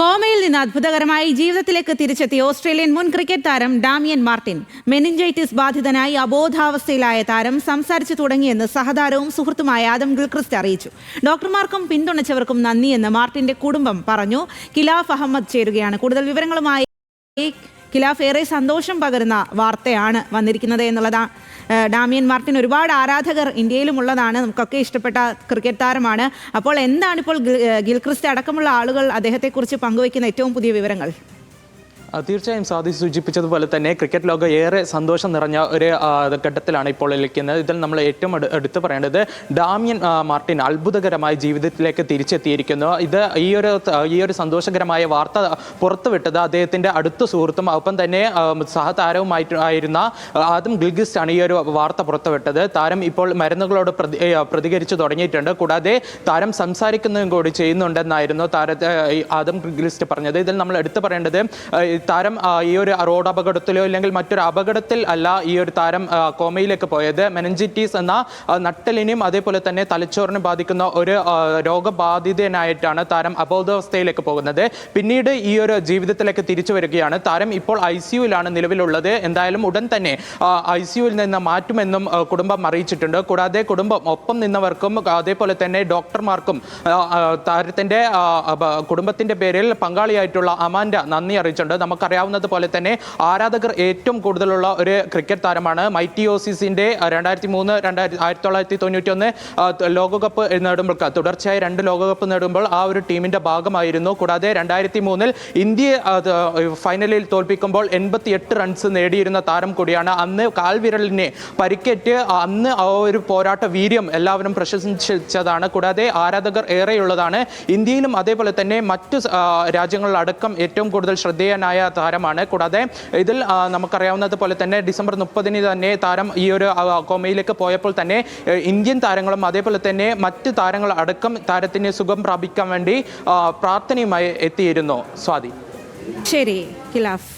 കോമയിൽ നിന്ന് അത്ഭുതകരമായി ജീവിതത്തിലേക്ക് തിരിച്ചെത്തിയ ഓസ്ട്രേലിയൻ മുൻ ക്രിക്കറ്റ് താരം ഡാമിയൻ മാർട്ടിൻ മെനിഞ്ചൈറ്റിസ് ബാധിതനായി അബോധാവസ്ഥയിലായ താരം സംസാരിച്ചു തുടങ്ങിയെന്ന് സഹതാരവും സുഹൃത്തുമായ ആദം ഗിൽക്രിസ്റ്റ് അറിയിച്ചു. ഡോക്ടർമാർക്കും പിന്തുണച്ചവർക്കും നന്ദിയെന്ന് മാർട്ടിന്റെ കുടുംബം പറഞ്ഞു. കിലാഫ് അഹമ്മദ് ചേരുകയാണ്. കൂടുതൽ വിവരങ്ങളുമായി കിലാഫ് ഏറെ സന്തോഷം പകരുന്ന വാർത്തയാണ് വന്നിരിക്കുന്നത് എന്നുള്ളതാണ് ഡാമിയൻ മാർട്ടിൻ ഒരുപാട് ആരാധകർ ഇന്ത്യയിലും ഉള്ളതാണ് നമുക്കൊക്കെ ഇഷ്ടപ്പെട്ട ക്രിക്കറ്റ് താരമാണ്. അപ്പോൾ എന്താണ് ഇപ്പോൾ ഗിൽക്രിസ്റ്റ് അടക്കമുള്ള ആളുകൾ അദ്ദേഹത്തെക്കുറിച്ച് പങ്കുവയ്ക്കുന്ന ഏറ്റവും പുതിയ വിവരങ്ങൾ? തീർച്ചയായും സാധി സൂചിപ്പിച്ചതുപോലെ തന്നെ ക്രിക്കറ്റ് ലോകം ഏറെ സന്തോഷം നിറഞ്ഞ ഒരു ഘട്ടത്തിലാണ് ഇപ്പോൾ ഇരിക്കുന്നത്. ഇതിൽ നമ്മൾ ഏറ്റവും എടു- എടുത്തു പറയേണ്ടത് ഡാമിയൻ മാർട്ടിൻ അത്ഭുതകരമായ ജീവിതത്തിലേക്ക് തിരിച്ചെത്തിയിരിക്കുന്നു. ഇത് ഈ ഒരു ഈ ഒരു സന്തോഷകരമായ വാർത്ത പുറത്തുവിട്ടത് അദ്ദേഹത്തിന്റെ അടുത്ത സുഹൃത്തും ഒപ്പം തന്നെ സഹതാരവുമായിട്ട് ആയിരുന്ന ആദം ഗിൽഗിസ്റ്റ് ആണ് ഈ ഒരു വാർത്ത പുറത്തുവിട്ടത്. താരം ഇപ്പോൾ മരുന്നുകളോട് പ്രതി പ്രതികരിച്ചു തുടങ്ങിയിട്ടുണ്ട്. കൂടാതെ താരം സംസാരിക്കുന്നതും കൂടി ചെയ്യുന്നുണ്ടെന്നായിരുന്നു താരത്തെ ആദം ഗിൽഗിസ്റ്റ് പറഞ്ഞത്. ഇതിൽ നമ്മൾ എടുത്തു പറയേണ്ടത് താരം ഈ ഒരു റോഡ് അപകടത്തിലോ അല്ലെങ്കിൽ മറ്റൊരു അപകടത്തിൽ അല്ല ഈ ഒരു താരം കോമയിലേക്ക് പോയത്. മെനഞ്ചിറ്റീസ് എന്ന നട്ടലിനെയും അതേപോലെ തന്നെ തലച്ചോറിനെ ബാധിക്കുന്ന ഒരു രോഗബാധിതനായിട്ടാണ് താരം അബോധാവസ്ഥയിലേക്ക് പോകുന്നത്. പിന്നീട് ഈ ഒരു ജീവിതത്തിലേക്ക് തിരിച്ചു വരികയാണ്. താരം ഇപ്പോൾ ഐ സിയുലാണ് നിലവിലുള്ളത്. എന്തായാലും ഉടൻ തന്നെ ഐ സിയുവിൽ നിന്ന് മാറ്റുമെന്നും കുടുംബം അറിയിച്ചിട്ടുണ്ട്. കൂടാതെ കുടുംബം ഒപ്പം നിന്നവർക്കും അതേപോലെ തന്നെ ഡോക്ടർമാർക്കും താരത്തിന്റെ കുടുംബത്തിന്റെ പേരിൽ പങ്കാളിയായിട്ടുള്ള അമാൻഡ നന്ദി അറിയിച്ചിട്ടുണ്ട്. നമുക്കറിയാവുന്നത് പോലെ തന്നെ ആരാധകർ ഏറ്റവും കൂടുതലുള്ള ഒരു ക്രിക്കറ്റ് താരമാണ് മൈറ്റി ഓസീസിന്റെ രണ്ടായിരത്തി മൂന്ന് രണ്ടായിരത്തി ആയിരത്തി തൊള്ളായിരത്തി തൊണ്ണൂറ്റി ഒന്ന് ലോകകപ്പ് നേടുമ്പോൾ തുടർച്ചയായി രണ്ട് ലോകകപ്പ് നേടുമ്പോൾ ആ ഒരു ടീമിന്റെ ഭാഗമായിരുന്നു. കൂടാതെ രണ്ടായിരത്തി മൂന്നിൽ ഇന്ത്യയെ ഫൈനലിൽ തോൽപ്പിക്കുമ്പോൾ എൺപത്തി എട്ട് റൺസ് നേടിയിരുന്ന താരം കൂടിയാണ്. അന്ന് കാൽവിരലിനെ പരിക്കേറ്റ് അന്ന് ആ ഒരു പോരാട്ട വീര്യം എല്ലാവരും പ്രശംസിച്ചതാണ്. കൂടാതെ ആരാധകർ ഏറെയുള്ളതാണ്. ഇന്ത്യയിലും അതേപോലെ തന്നെ മറ്റു രാജ്യങ്ങളിലടക്കം ഏറ്റവും കൂടുതൽ ശ്രദ്ധേയനായ താരമാണ്. കൂടാതെ ഇതിൽ നമുക്കറിയാവുന്നത് പോലെ തന്നെ ഡിസംബർ മുപ്പതിന് തന്നെ താരം ഈ ഒരു കോമയിലേക്ക് പോയപ്പോൾ തന്നെ ഇന്ത്യൻ താരങ്ങളും അതേപോലെ തന്നെ മറ്റ് താരങ്ങൾ അടക്കം താരത്തിന് സുഖം പ്രാപിക്കാൻ വേണ്ടി പ്രാർത്ഥനയുമായി എത്തിയിരുന്നു. സ്വാതി. ശരി കിലാഫ്